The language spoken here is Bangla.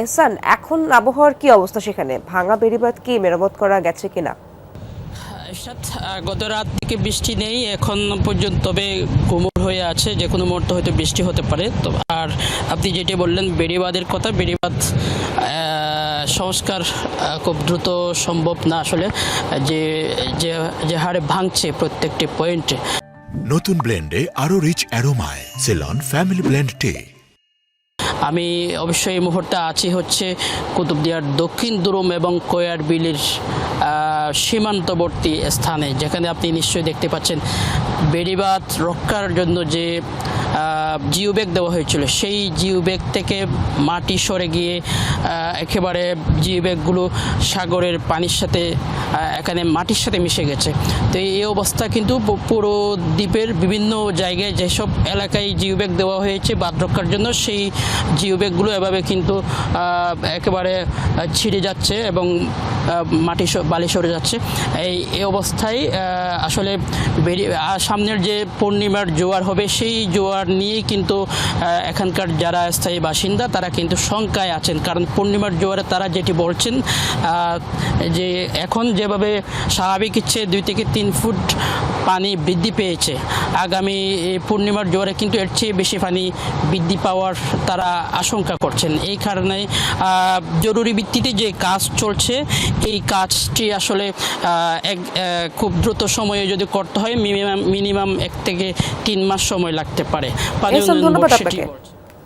এহসান এখন আবহাওয়ার কি অবস্থা সেখানে? ভাঙা বেড়িবাঁধ কি মেরামত করা গেছে কিনা? গত রাত থেকে বৃষ্টি নেই এখন পর্যন্ত তবে কোমর হয়ে আছে যে কোনো মুহূর্তে হয়তো বৃষ্টি হতে পারে। তো আর আপনি যেটি বললেন বেড়িবাঁধের কথা বেড়িবাঁধ সংস্কার খুব দ্রুত সম্ভব না আসলে যে যে যে হারে ভাঙছে প্রত্যেকটি পয়েন্টে। নতুন ব্লেন্ডে আরও রিচ অ্যারোমায় সেলন ফ্যামিলি ব্লেন্ড টে আমি অবশ্যই এই মুহূর্তে আছি হচ্ছে কুতুবদিয়ার দক্ষিণ, দুরুম এবং কোয়ার বিলির সীমান্তবর্তী স্থানে, যেখানে আপনি নিশ্চয়ই দেখতে পাচ্ছেন। বেড়িবাদ রক্ষার জন্য যে জিও ব্যাগ দেওয়া হয়েছিল। সেই জিও ব্যাগ থেকে মাটি সরে গিয়ে একেবারে জিও ব্যাগগুলো সাগরের পানির সাথে এখানে মাটির সাথে মিশে গেছে। তো এই অবস্থা কিন্তু পুরো দ্বীপের বিভিন্ন জায়গায় যেসব এলাকায় জিও ব্যাগ দেওয়া হয়েছে বাদ রক্ষার জন্য, সেই জিও ব্যাগগুলো এভাবে কিন্তু একেবারে ছিঁড়ে যাচ্ছে এবং মাটি বালি সরে যাচ্ছে। এই এই অবস্থায় আসলে সামনের যে পূর্ণিমার জোয়ার হবে, সেই জোয়ার নিয়েই কিন্তু এখানকার যারা স্থায়ী বাসিন্দা, তারা কিন্তু শঙ্কায় আছেন। কারণ পূর্ণিমার জোয়ারে তারা যেটি বলছেন যে এখন যেভাবে স্বাভাবিক ইচ্ছে দুই থেকে তিন ফুট পানি বৃদ্ধি পেয়েছে। আগামী পূর্ণিমার জোয়ারে কিন্তু এর চেয়ে বেশি পানি বৃদ্ধি পাওয়ার তারা আশঙ্কা করছেন। এই কারণে আহ, জরুরি ভিত্তিতে যে কাজ চলছে এই কাজটি আসলে এক খুব দ্রুত সময়ে যদি করতে হয় মিনিমাম মিনিমাম এক থেকে তিন মাস সময় লাগতে পারে। ধন্যবাদ